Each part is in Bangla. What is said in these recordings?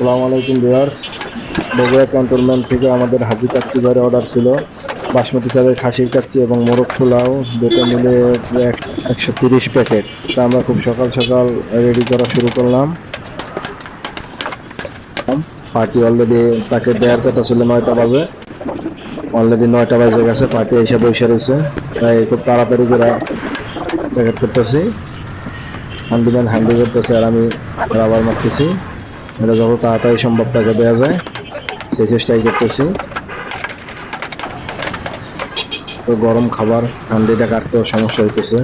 আসসালামু আলাইকুম, ভিউয়ার্স। বগুড়া ক্যান্টনমেন্ট থেকে আমাদের হাজি কাচ্চি ঘরে অর্ডার ছিল। বাসমতি চালের খাসির কাচ্চি এবং মোরগ পোলাও, দুটো মিলে একশো তিরিশ প্যাকেট। তা আমরা খুব সকাল সকাল রেডি করা শুরু করলাম। পার্টি অলরেডি তাকে দেওয়ার কথা ছিল নয়টা বাজে। অলরেডি নয়টা বাজে গেছে পার্টি এসে বসে রয়েছে। তাই খুব তাড়াতাড়ি করে প্যাকেট করতেছি। হ্যান্ডিম্যান হ্যান্ডি করতেছে আর আমি রাবার মারতেছি। এটা যত তাড়াতাড়ি সম্ভব তাকে দেওয়া যায়, সেই চেষ্টাই করতেছি। তো গরম খাবার, ঠান্ডিটা কাটতেও সমস্যা হইতেছে।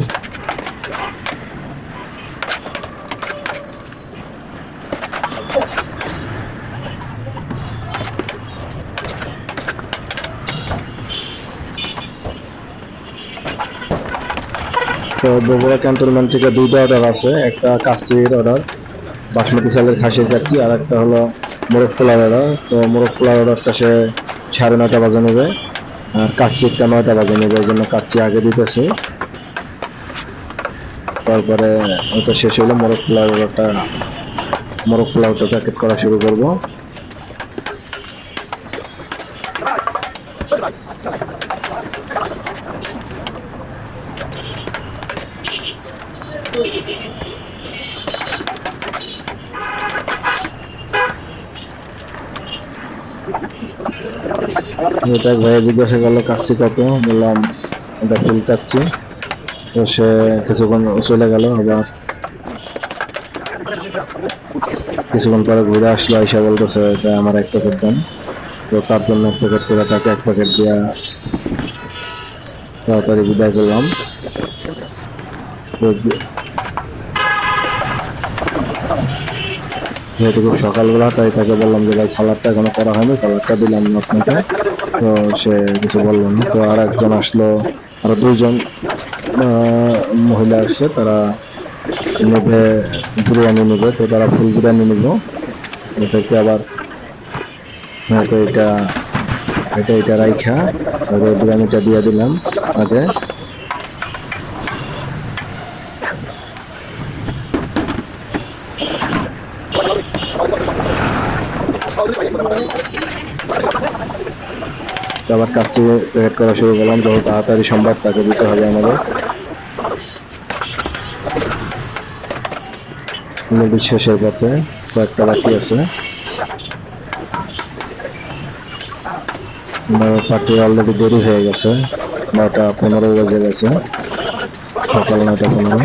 তো বগুড়া ক্যান্টনমেন্ট থেকে দুইটা অর্ডার আছে, একটা কাচ্চির অর্ডার। বাসমতি চালের খাসির কাচ্চি আর একটা হলো মোরগ পোলার অর্ডার তো মোরগ পোলার অর্ডারটা সে সাড়ে নয়টা বাজে নেবে, আর কাচ্চিরটা নয়টা বাজে নেবে, এই জন্য কাচ্চি আগে দিতেছি। তারপরে ওটা শেষ হলো মোরগ পোলার অর্ডারটা মোরগ পোলাওটা প্যাকেট করা শুরু করব। এটা ভাইয়া জিজ্ঞাসা করল কাচ্চি কত? বললাম, এটা ফুল কাচ্চি তো সে কিছুক্ষণ চলে গেল, আবার কিছুক্ষণ পরে ঘুরে আসলো এসে বলতেছে, এটা আমার এক প্যাকেট দাম তো তার জন্য এক প্যাকেট করে তাকে এক প্যাকেট দেওয়া তাড়াতাড়ি বিদায় করলাম। তো যেহেতু খুব সকালবেলা, তাই তাকে বললাম যে, ভাই, সালাদটা এখনও করা হয়নি, সালাদটা দিলাম আপনাকে। তো সে কিছু বলল না। তো আর একজন আসলো, আরও দুইজন মহিলা আসছে তারা নেবে, বিরিয়ানি নেবে। তো তারা ফুল বিরিয়ানি নিব এটাকে আবার হ্যাঁ তো এটা এটা এটা রাইখা। বিরিয়ানিটা দিয়ে দিলাম আগে। আবার কাছে প্যাকেট করা শুরু করলাম, যত তাড়াতাড়ি সম্ভব তাকে দিতে হবে আমাদের। নদীর শেষের পথে কয়েকটা বাকি আছে। পার্টি অলরেডি দেরি হয়ে গেছে নটা পনেরো বেজে গেছে, সকাল নয়টা পনেরো।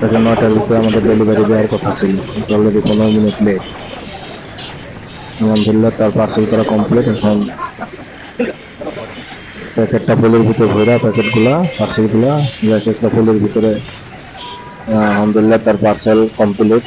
তাকে নটার ভিতরে আমাদের ডেলিভারি দেওয়ার কথা ছিল। অলরেডি পনেরো মিনিট লেট আলহামদুলিল্লাহ, তার পার্সেল করা কমপ্লিট এখন প্যাকেটটা ফুলের ভিতরে ভরা, প্যাকেটগুলা পার্সেলগুলা এক একটা ফুলের ভিতরে। আলহামদুলিল্লাহ, তার পার্সেল কমপ্লিট